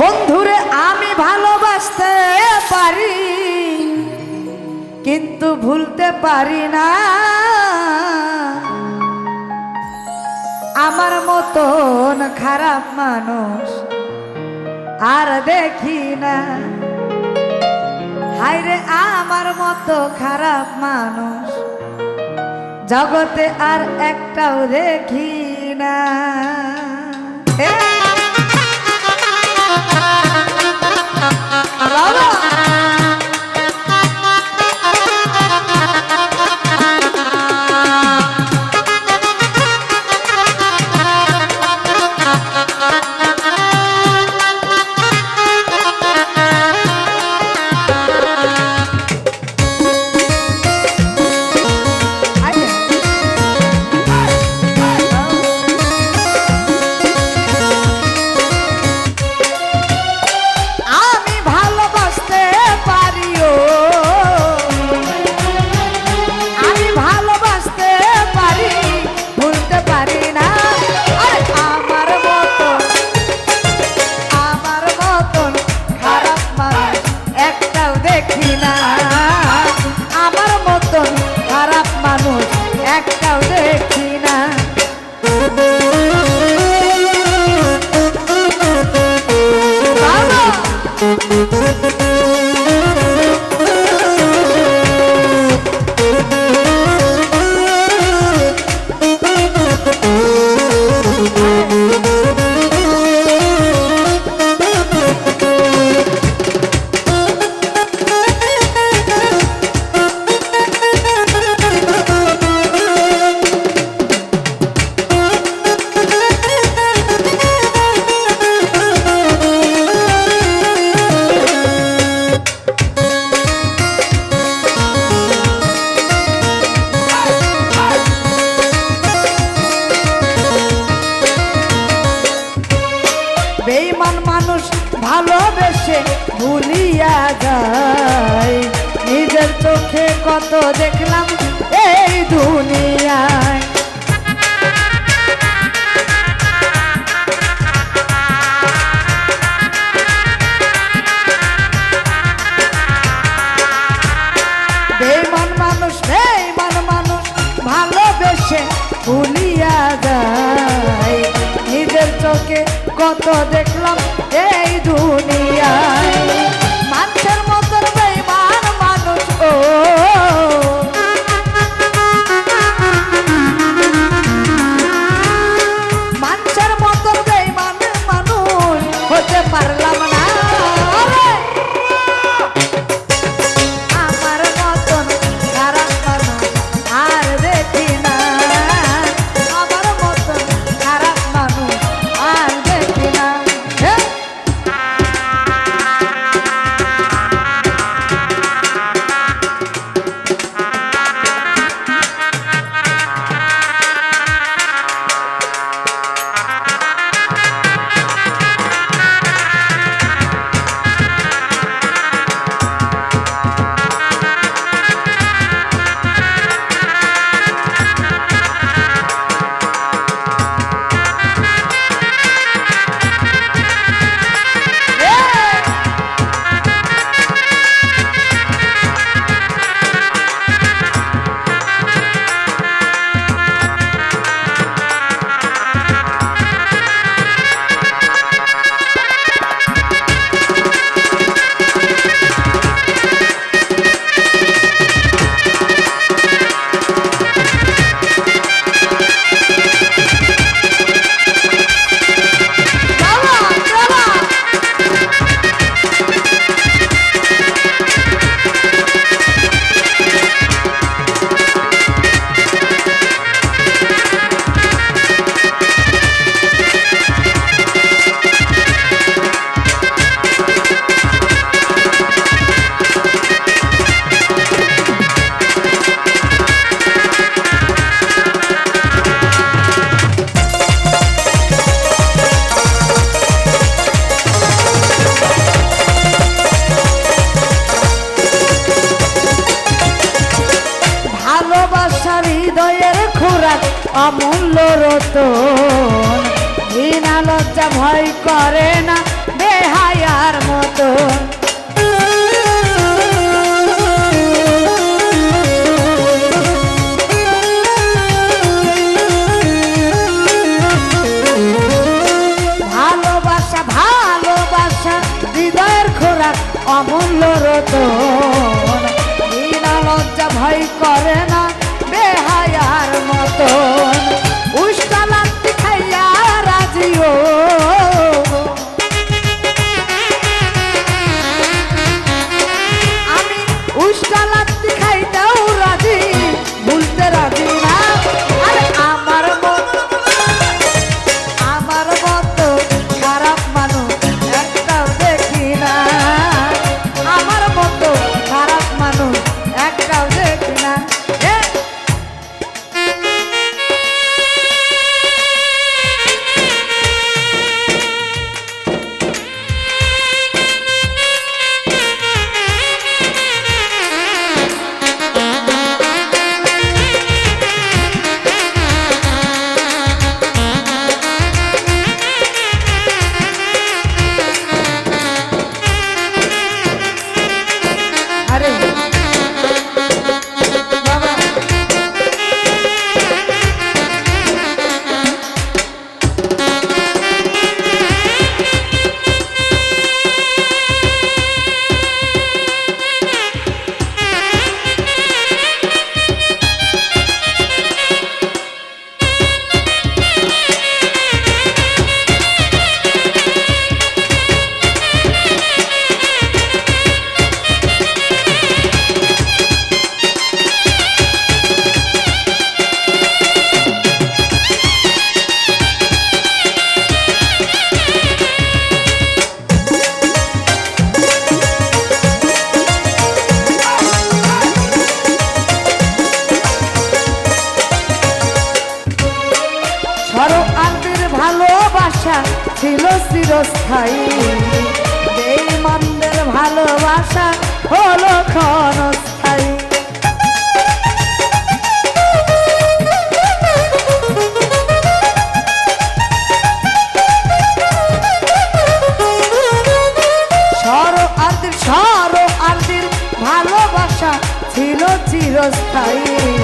বন্ধুরে, আমি ভালোবাসতে পারি, কিন্তু ভুলতে পারি না। আমার মতন খারাপ মানুষ আর দেখি না। হায়রে, আমার মতো খারাপ মানুষ জগতে আর একটাও দেখি না। ভুলিয়া যায়। নিজের চোখে কত দেখলাম এই দুনিয়ায়। মানুষ মানুষ ভালোবেসে যায়। নিজের চোখে কত দেখলাম এই দুনিয়ায়। হৃদয়ের খোরাক অমূল্য রতন। বিনা লজ্জা ভয় করে না বেহায়ার মতন। અરે সরব আন্তির ভালোবাসা ছিল চিরস্থায়ী। বেইমানদের ভালোবাসা হলো ক্ষণস্থায়ী। সরব ভালোবাসা ছিল চিরস্থায়ী।